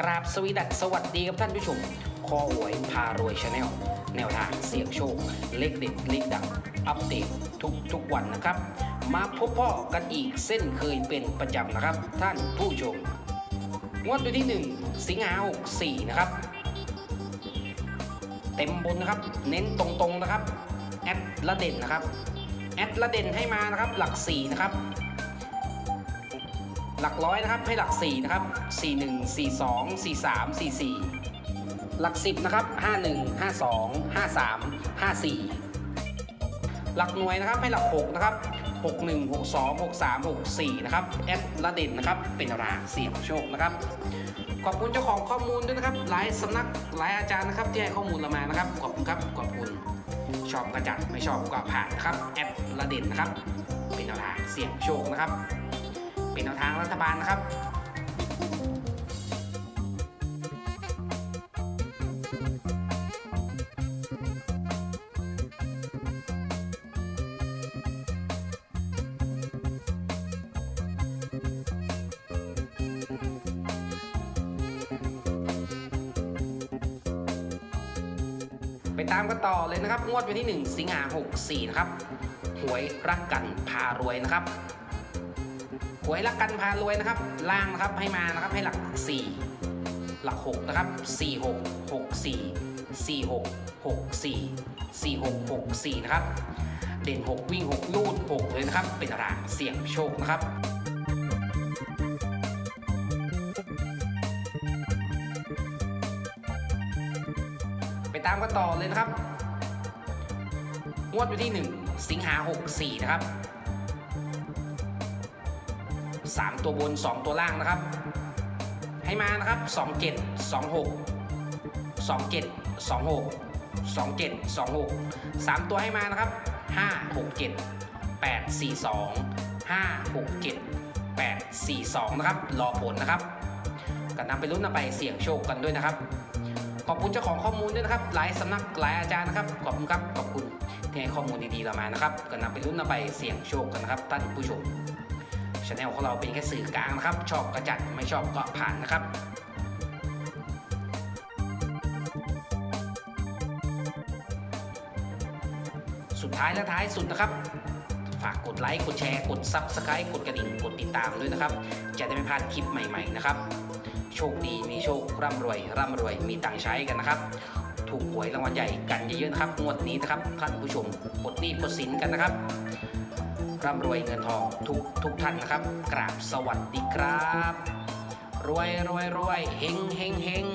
กราบสวีดัสสวัสดีครับท่านผู้ชมคอหวยพารวยชาแนลแนวทางเสี่ยงโชค เลขเด็ดเลขดังอัปเดตทุกทุกวันนะครับ มาพบพ่อกันอีกเส้นเคยเป็นประจำนะครับ ท่านผู้ชม งวดวันที่ 1 สิงหาคม64นะครับ เต็มบนนะครับ เน้นตรงๆนะครับ แอดละเด่นนะครับ แอดละเด่นให้มานะครับหลัก 4 นะครับ หลักร้อยนะครับให้หลัก4นะครับ41 42 43 44 หลัก 10นะครับ51 52 53 54 หลักหน่วยนะครับให้หลัก6นะครับ61 62 63 64นะครับแอดละเด่นนะครับเป็นราเสี่ยงโชคนะครับขอบคุณเจ้าของข้อมูลด้วยนะครับ หลายสำนักหลายอาจารย์นะครับที่ให้ข้อมูลเรามานะครับขอบคุณครับขอบคุณชอบก็จัดไม่ชอบก็ผ่านนะครับแอดละเด่นนะครับเป็นแนวทาเสี่ยงโชคนะครับ เป็นแนวทางรัฐบาลนะครับไปตามกันต่อเลยนะครับ งวดวันที่ 1 สิงหา64 นะครับ หวยรักกันพารวยนะครับ หวยรักกันพารวยนะครับ ล่างนะครับให้มานะครับให้หลัก 4 หลัก 6 นะครับ 4 6 6 4 4 6 6 4 4 6 6 4 นะครับ เด่น 6 วิ่ง 6 ลูด 6 เลยนะครับ เป็นรางเสี่ยงโชคนะครับไปตามกันต่อเลยนะครับ งวดวันที่ 1 สิงหา 64 นะครับ 3 ตัวบน 2 ตัวล่างนะครับ ให้มานะครับ 27 26 27 26 27 26 3 ตัวให้มานะครับ 5 6 7 8 4 2 5 6 7 8 4 2 นะครับ รอผลนะครับก็นำไปลุ้นนำไปเสี่ยงโชคกันด้วยนะครับ ขอบคุณเจ้าของข้อมูลด้วยนะครับ หลายสำนักหลายอาจารย์นะครับ ขอบคุณครับ ขอบคุณที่ให้ข้อมูลดีๆเรามานะครับก็นำไปลุ้นนำไปเสี่ยงโชคกันนะครับท่านผู้ชม ช anel ของเราเป็นแค่สื่อกลางนะครับ ชอบก็จัดไม่ชอบก็ผ่านนะครับสุดท้ายและท้ายสุดนะครับ ฝากกดไลค์ กดแชร์ กด Subscribe กดกระดิ่ง กดติดตามด้วยนะครับ จะได้ไม่พลาดคลิปใหม่ๆนะครับ โชคดีมีโชค ร่ำรวย ร่ำรวย มีตังค์ใช้กันนะครับ ถูกหวยรางวัลใหญ่กันเยอะๆนะครับ งวดนี้นะครับ ท่านผู้ชมปลดหนี้ปลดสินกันนะครับ ร่ำรวยเงินทองทุกทุกท่านนะครับ กราบสวัสดีครับ รวยรวยรวยเฮงเฮงเฮง